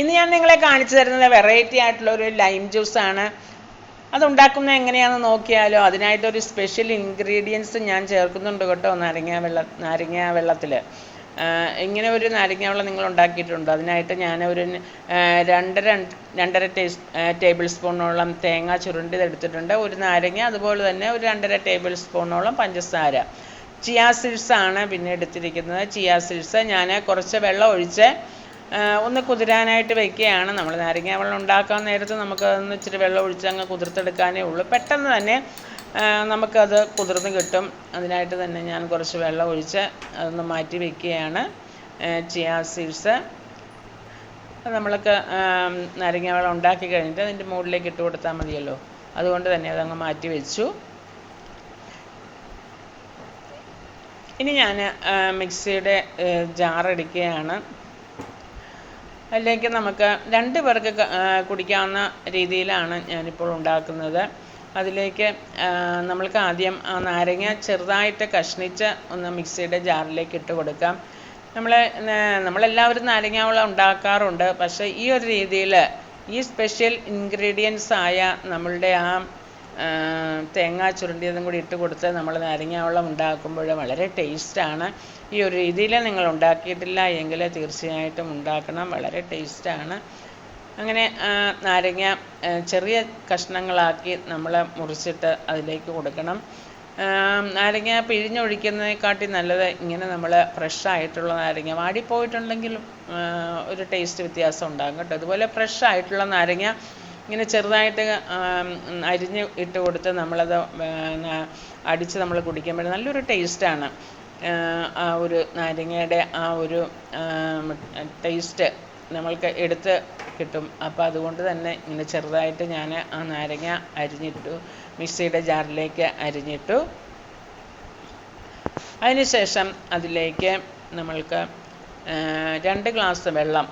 ഇന്ന് ഞാൻ നിങ്ങളെ കാണിച്ചു തരുന്നത് വെറൈറ്റി ആയിട്ടുള്ള ഒരു ലൈം ജ്യൂസ് ജ്യൂസാണ് അതുണ്ടാക്കുന്നത് എങ്ങനെയാണെന്ന് നോക്കിയാലോ അതിനായിട്ടൊരു സ്പെഷ്യൽ ഇൻഗ്രീഡിയൻസ് ഞാൻ ചേർക്കുന്നുണ്ട് കേട്ടോ നാരങ്ങ വെള്ള നാരങ്ങ വെള്ളത്തിൽ ഇങ്ങനെ ഒരു നാരങ്ങ വെള്ളം നിങ്ങൾ ഉണ്ടാക്കിയിട്ടുണ്ട്. അതിനായിട്ട് ഞാൻ ഒരു രണ്ടര രണ്ടര ടേസ് ടേബിൾ സ്പൂണോളം തേങ്ങ ചുരുണ്ടി എടുത്തിട്ടുണ്ട്. ഒരു നാരങ്ങ അതുപോലെ തന്നെ ഒരു രണ്ടര ടേബിൾ സ്പൂണോളം പഞ്ചസാര. ചിയാ സീഡ്സ് ആണ് പിന്നെ എടുത്തിരിക്കുന്നത്. ചിയാ സീഡ്സ് ഞാൻ കുറച്ച് വെള്ളം ഒഴിച്ച് ഒന്ന് കുതിരാനായിട്ട് വെക്കുകയാണ് നമ്മൾ. നാരങ്ങ വെള്ളം ഉണ്ടാക്കാൻ നേരത്ത് നമുക്ക് അതൊന്ന് ഇച്ചിരി വെള്ളം ഒഴിച്ച് അങ്ങ് കുതിർത്തെടുക്കാനേ ഉള്ളൂ. പെട്ടെന്ന് തന്നെ നമുക്കത് കുതിർന്ന് കിട്ടും. അതിനായിട്ട് തന്നെ ഞാൻ കുറച്ച് വെള്ളം ഒഴിച്ച് അതൊന്ന് മാറ്റി വെക്കുകയാണ്. ചിയാ സീഡ്സ് നമ്മൾക്ക് നാരങ്ങ വെള്ളം ഉണ്ടാക്കി കഴിഞ്ഞിട്ട് അതിന്റെ മുകളിലേക്ക് ഇട്ട് കൊടുത്താൽ മതിയല്ലോ. അതുകൊണ്ട് തന്നെ അതങ്ങ് മാറ്റി വെച്ചു. ഇനി ഞാൻ മിക്സിയുടെ ജാർ എടുക്കുകയാണ്. അതിലേക്ക് നമുക്ക് രണ്ട് പേർക്ക് കുടിക്കാവുന്ന രീതിയിലാണ് ഞാനിപ്പോൾ ഉണ്ടാക്കുന്നത്. അതിലേക്ക് നമ്മൾക്ക് ആദ്യം ആ നാരങ്ങ ചെറുതായിട്ട് കഷ്ണിച്ച് ഒന്ന് മിക്സിയുടെ ജാറിലേക്ക് ഇട്ട് കൊടുക്കാം. നമ്മൾ നമ്മളെല്ലാവരും നാരങ്ങ വെള്ളം ഉണ്ടാക്കാറുണ്ട്. പക്ഷേ ഈ ഒരു രീതിയിൽ ഈ സ്പെഷ്യൽ ഇൻഗ്രീഡിയൻസ് ആയ നമ്മളുടെ ആ, തേങ്ങ ചുരുണ്ടിയതും കൂടി ഇട്ട് കൊടുത്ത് നമ്മൾ നാരങ്ങ വെള്ളം ഉണ്ടാക്കുമ്പോൾ വളരെ ടേസ്റ്റാണ് ഈ ഒരു രീതിയിൽ നിങ്ങൾ ഉണ്ടാക്കിയിട്ടില്ല എങ്കിൽ തീർച്ചയായിട്ടും ഉണ്ടാക്കണം. വളരെ ടേസ്റ്റാണ് അങ്ങനെ നാരങ്ങ ചെറിയ കഷ്ണങ്ങളാക്കി നമ്മൾ മുറിച്ചിട്ട് അതിലേക്ക് കൊടുക്കണം. നാരങ്ങ പിഴിഞ്ഞൊഴിക്കുന്നതിനെക്കാട്ടി നല്ലത് ഇങ്ങനെ നമ്മൾ ഫ്രഷ് ആയിട്ടുള്ള നാരങ്ങ. വാടിപ്പോയിട്ടുണ്ടെങ്കിൽ ഒരു ടേസ്റ്റ് വ്യത്യാസം ഉണ്ടാകും കേട്ടോ. അതുപോലെ ഫ്രഷ് ആയിട്ടുള്ള നാരങ്ങ ഇങ്ങനെ ചെറുതായിട്ട് അരിഞ്ഞ് ഇട്ട് കൊടുത്ത് നമ്മളത് അടിച്ച് നമ്മൾ കുടിക്കുമ്പോൾ നല്ലൊരു ടേസ്റ്റാണ്. ആ ഒരു നാരങ്ങയുടെ ആ ഒരു ടേസ്റ്റ് നമ്മൾക്ക് എടുത്ത് കിട്ടും. അപ്പോൾ അതുകൊണ്ട് തന്നെ ഇങ്ങനെ ചെറുതായിട്ട് ഞാൻ ആ നാരങ്ങ അരിഞ്ഞിട്ടു മിക്സിയുടെ ജാറിലേക്ക് അരിഞ്ഞിട്ടു അതിനുശേഷം അതിലേക്ക് നമ്മൾക്ക് രണ്ട് ഗ്ലാസ് വെള്ളം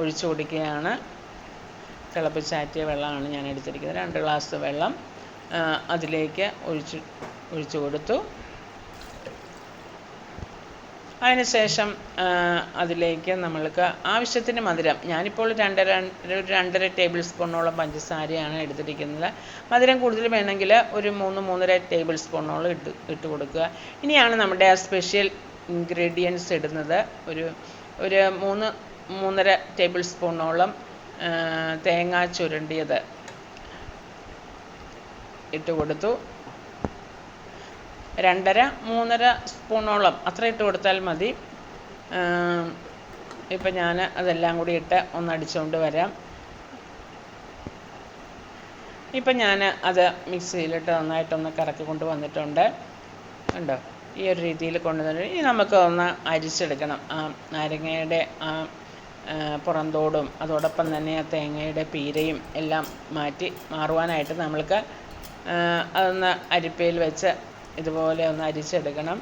ഒഴിച്ചു കൊടുക്കുകയാണ്. തിളപ്പിച്ചാറ്റിയ വെള്ളമാണ് ഞാൻ എടുത്തിരിക്കുന്നത് രണ്ട് ഗ്ലാസ് വെള്ളം അതിലേക്ക് ഒഴിച്ച് ഒഴിച്ചു കൊടുത്തു. അതിനുശേഷം അതിലേക്ക് നമ്മൾക്ക് ആവശ്യത്തിന് മധുരം. ഞാനിപ്പോൾ രണ്ടര ഒരു രണ്ടര ടേബിൾ സ്പൂണോളം പഞ്ചസാരയാണ് എടുത്തിരിക്കുന്നത്. മധുരം കൂടുതൽ വേണമെങ്കിൽ ഒരു മൂന്ന് മൂന്നര ടേബിൾ സ്പൂണോളം ഇട്ട് ഇട്ട് കൊടുക്കുക. ഇനിയാണ് നമ്മുടെ ആ സ്പെഷ്യൽ ഇൻഗ്രീഡിയൻസ് ഇടുന്നത്. ഒരു ഒരു മൂന്ന് മൂന്നര ടേബിൾ സ്പൂണോളം തേങ്ങ ചുരണ്ടിയത് ഇട്ട് കൊടുത്തു. രണ്ടര മൂന്നര സ്പൂണോളം അത്ര ഇട്ട് കൊടുത്താൽ മതി. ഇപ്പം ഞാൻ അതെല്ലാം കൂടി ഇട്ട് ഒന്ന് അടിച്ചുകൊണ്ട് വരാം. ഇപ്പം ഞാൻ അത് മിക്സിയിലിട്ട് നന്നായിട്ടൊന്ന് കറക്കി കൊണ്ട് വന്നിട്ടുണ്ട്. കണ്ടോ? ഈ ഒരു രീതിയിൽ കൊണ്ടുവന്നിട്ട് ഇനി നമുക്ക് ഒന്ന് അരിച്ചെടുക്കണം. ആ നാരങ്ങയുടെ ആ ആ, പുറന്തോടും. അതോടൊപ്പം തന്നെ ആ തേങ്ങയുടെ പീരയും എല്ലാം മാറ്റി മാറുവാനായിട്ട് നമ്മൾക്ക് അതൊന്ന് അരിപ്പയിൽ വെച്ച് ഇതുപോലെ ഒന്ന് അരിച്ചെടുക്കണം.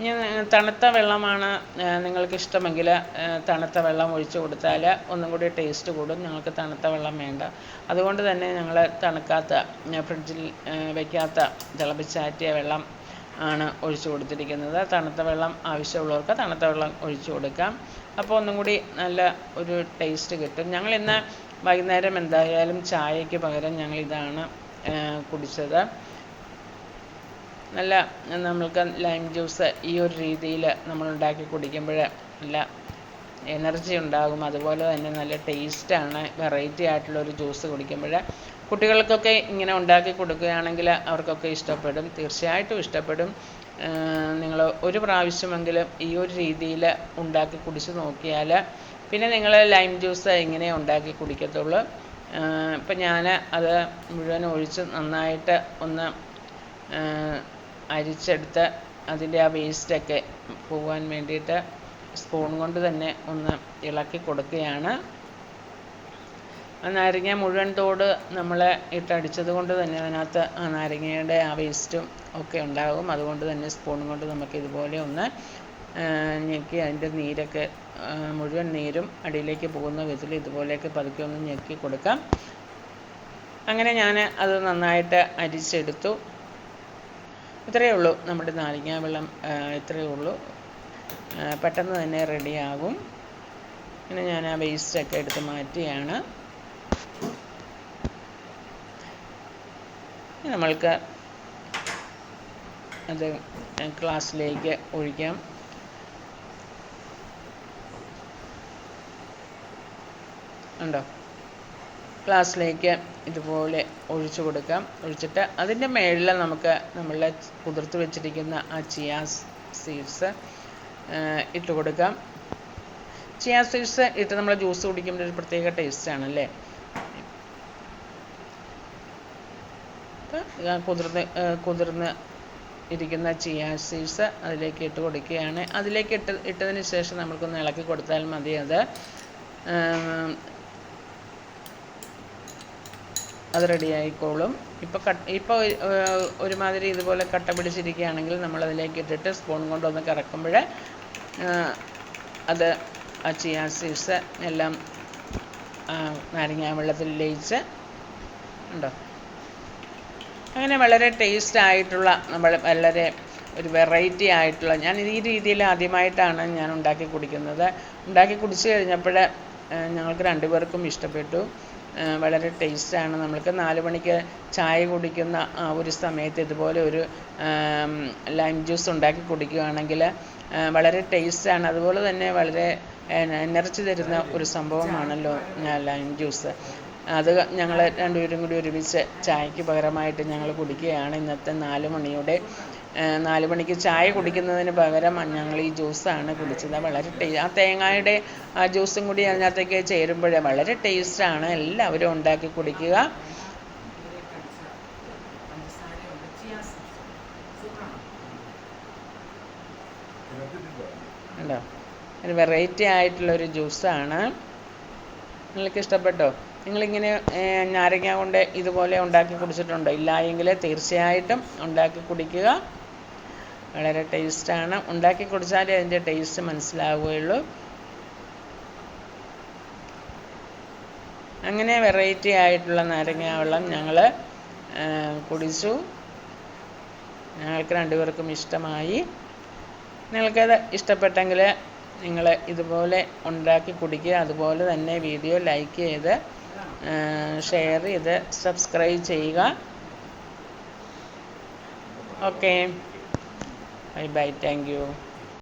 ഇനി തണുത്ത വെള്ളമാണ് നിങ്ങൾക്ക് ഇഷ്ടമെങ്കിൽ തണുത്ത വെള്ളം ഒഴിച്ചു കൊടുത്താൽ ഒന്നും കൂടി ടേസ്റ്റ് കൂടും. ഞങ്ങൾക്ക് തണുത്ത വെള്ളം വേണ്ട. അതുകൊണ്ട് തന്നെ ഞങ്ങൾ തണുക്കാത്ത ഫ്രിഡ്ജിൽ വെക്കാത്ത തിളപ്പിച്ചാറ്റിയ വെള്ളം ആണ് ഒഴിച്ചു കൊടുത്തിരിക്കുന്നത്. തണുത്ത വെള്ളം ആവശ്യമുള്ളവർക്ക് തണുത്ത വെള്ളം ഒഴിച്ചു കൊടുക്കാം. അപ്പോൾ ഒന്നും കൂടി നല്ല ഒരു ടേസ്റ്റ് കിട്ടും. ഞങ്ങൾ ഇന്ന് വൈകുന്നേരം എന്തായാലും ചായയ്ക്ക് പകരം ഞങ്ങൾ ഇതാണ് കുടിച്ചത്. നല്ല നമ്മൾക്ക് ലൈം ജ്യൂസ് ഈ ഒരു രീതിയിൽ നമ്മൾ ഉണ്ടാക്കി കുടിക്കുമ്പോൾ നല്ല എനർജി ഉണ്ടാകും. അതുപോലെ തന്നെ നല്ല ടേസ്റ്റാണ് വെറൈറ്റി ആയിട്ടുള്ള ഒരു ജ്യൂസ് കുടിക്കുമ്പോൾ കുട്ടികൾക്കൊക്കെ ഇങ്ങനെ ഉണ്ടാക്കി കൊടുക്കുകയാണെങ്കിൽ അവർക്കൊക്കെ ഇഷ്ടപ്പെടും. തീർച്ചയായിട്ടും ഇഷ്ടപ്പെടും. നിങ്ങൾ ഒരു പ്രാവശ്യമെങ്കിലും ഈ ഒരു രീതിയിൽ ഉണ്ടാക്കി കുടിച്ച് നോക്കിയാൽ പിന്നെ നിങ്ങൾ ലൈം ജ്യൂസ് ഇങ്ങനെ ഉണ്ടാക്കി കുടിക്കത്തുള്ളൂ. ഇപ്പം ഞാൻ അത് മുഴുവൻ ഒഴിച്ച് നന്നായിട്ട് ഒന്ന് അരിച്ചെടുത്ത് അതിന്റെ ആ വേസ്റ്റൊക്കെ പോകാൻ വേണ്ടിയിട്ട് സ്പൂൺ കൊണ്ട് തന്നെ ഒന്ന് ഇളക്കി കൊടുക്കുകയാണ്. ആ നാരങ്ങ മുഴുവൻ തോട് നമ്മൾ ഇട്ടടിച്ചത് കൊണ്ട് തന്നെ അതിനകത്ത് ആ നാരങ്ങയുടെ ആ വേസ്റ്റും ഒക്കെ ഉണ്ടാകും. അതുകൊണ്ട് തന്നെ സ്പൂൺ കൊണ്ട് നമുക്ക് ഇതുപോലെ ഒന്ന് ഞെക്കി അതിന്റെ നീരൊക്കെ മുഴുവൻ നീരും അടിയിലേക്ക് പോകുന്ന വിധത്തിൽ ഇതുപോലെയൊക്കെ പതുക്കെ ഒന്ന് ഞെക്കി കൊടുക്കാം. അങ്ങനെ ഞാൻ അത് നന്നായിട്ട് അരിച്ചെടുത്തു. ഇത്രയേ ഉള്ളൂ നമ്മുടെ നാരങ്ങ വെള്ളം ഇത്രയേ ഉള്ളൂ. പെട്ടെന്ന് തന്നെ റെഡിയാകും പിന്നെ ഞാൻ ആ വേസ്റ്റൊക്കെ എടുത്ത് മാറ്റിയാണ്. നമ്മൾക്ക് അത് ക്ലാസ്സിലേക്ക് ഒഴിക്കാം. ഉണ്ടോ? ക്ലാസ്സിലേക്ക് ഇതുപോലെ ഒഴിച്ചു കൊടുക്കാം. ഒഴിച്ചിട്ട് അതിന്റെ മേളിൽ നമുക്ക് നമ്മൾ കുതിർത്ത് വെച്ചിരിക്കുന്ന ആ ചിയാ സീഡ്സ് ഇട്ട് കൊടുക്കാം. ചിയാ സീഡ്സ് ഇട്ട് നമ്മൾ ജ്യൂസ് കുടിക്കുമ്പോൾ ഒരു പ്രത്യേക ടേസ്റ്റാണ് അല്ലേ അപ്പം കുതിർന്ന് കുതിർന്ന് ഇരിക്കുന്ന ചിയാ സീഡ്സ് അതിലേക്ക് ഇട്ട് കൊടുക്കുകയാണ്. അതിലേക്ക് ഇട്ട് ഇട്ടതിന് ശേഷം നമ്മൾക്കൊന്ന് ഇളക്കി കൊടുത്താൽ മതി അത്. അത് റെഡിയായിക്കോളും ഇപ്പോൾ കട്ട് ഇപ്പോൾ ഒരുമാതിരി ഇതുപോലെ കട്ട പിടിച്ചിരിക്കുകയാണെങ്കിൽ നമ്മൾ അതിലേക്ക് ഇട്ടിട്ട് സ്പൂൺ കൊണ്ടൊന്ന് കറക്കുമ്പോൾ അത് ആ ചിയാ സീഡ്സ് എല്ലാം നാരങ്ങാ വെള്ളത്തിൽ ലയിച്ച് ഉണ്ടോ? അങ്ങനെ വളരെ ടേസ്റ്റ് ആയിട്ടുള്ള നമ്മൾ വളരെ ഒരു വെറൈറ്റി ആയിട്ടുള്ള ഞാൻ ഈ രീതിയിൽ ആദ്യമായിട്ടാണ് ഞാൻ ഉണ്ടാക്കി കുടിക്കുന്നത്. ഉണ്ടാക്കി കുടിച്ച് കഴിഞ്ഞപ്പോൾ ഞങ്ങൾക്ക് രണ്ടുപേർക്കും ഇഷ്ടപ്പെട്ടു. വളരെ ടേസ്റ്റാണ് നമ്മൾക്ക് നാല് മണിക്ക് ചായ കുടിക്കുന്ന ആ ഒരു സമയത്ത് ഇതുപോലെ ഒരു ലൈം ജ്യൂസ് ഉണ്ടാക്കി കുടിക്കുകയാണെങ്കിൽ വളരെ ടേസ്റ്റാണ് അതുപോലെ തന്നെ വളരെ എനർജി തരുന്ന ഒരു സംഭവമാണല്ലോ ലൈം ജ്യൂസ് അത് ഞങ്ങൾ രണ്ടുപേരും കൂടി ഒരുമിച്ച് ചായക്ക് പകരമായിട്ട് ഞങ്ങൾ കുടിക്കുകയാണ്. ഇന്നത്തെ നാല് മണിയുടെ നാല് മണിക്ക് ചായ കുടിക്കുന്നതിന് പകരം ഞങ്ങൾ ഈ ജ്യൂസാണ് കുടിച്ചത്. വളരെ ടേ ആ തേങ്ങയുടെ ആ ജ്യൂസും കൂടി അതിനകത്തേക്ക് ചേരുമ്പോഴേ വളരെ ടേസ്റ്റാണ്. എല്ലാവരും ഉണ്ടാക്കി കുടിക്കുക. ഉണ്ടോ? ഒരു വെറൈറ്റി ആയിട്ടുള്ളൊരു ജ്യൂസാണ്. നിങ്ങൾക്ക് ഇഷ്ടപ്പെട്ടോ നിങ്ങളിങ്ങനെ നാരങ്ങ കൊണ്ട് ഇതുപോലെ ഉണ്ടാക്കി കുടിച്ചിട്ടുണ്ടോ? ഇല്ല തീർച്ചയായിട്ടും ഉണ്ടാക്കി കുടിക്കുക. വളരെ ടേസ്റ്റാണ് ഉണ്ടാക്കി കുടിച്ചാലേ അതിന്റെ ടേസ്റ്റ് മനസ്സിലാവുകയുള്ളൂ. അങ്ങനെ വെറൈറ്റി ആയിട്ടുള്ള നാരങ്ങ വെള്ളം ഞങ്ങൾ കുടിച്ചു. ഞങ്ങൾക്ക് രണ്ടുപേർക്കും ഇഷ്ടമായി. നിങ്ങൾക്കത് ഇഷ്ടപ്പെട്ടെങ്കിൽ നിങ്ങൾ ഇതുപോലെ ഉണ്ടാക്കി കുടിക്കുക. അതുപോലെ തന്നെ വീഡിയോ ലൈക്ക് ചെയ്ത് ഷെയർ ചെയ്ത് സബ്സ്ക്രൈബ് ചെയ്യുക. Okay bye bye thank you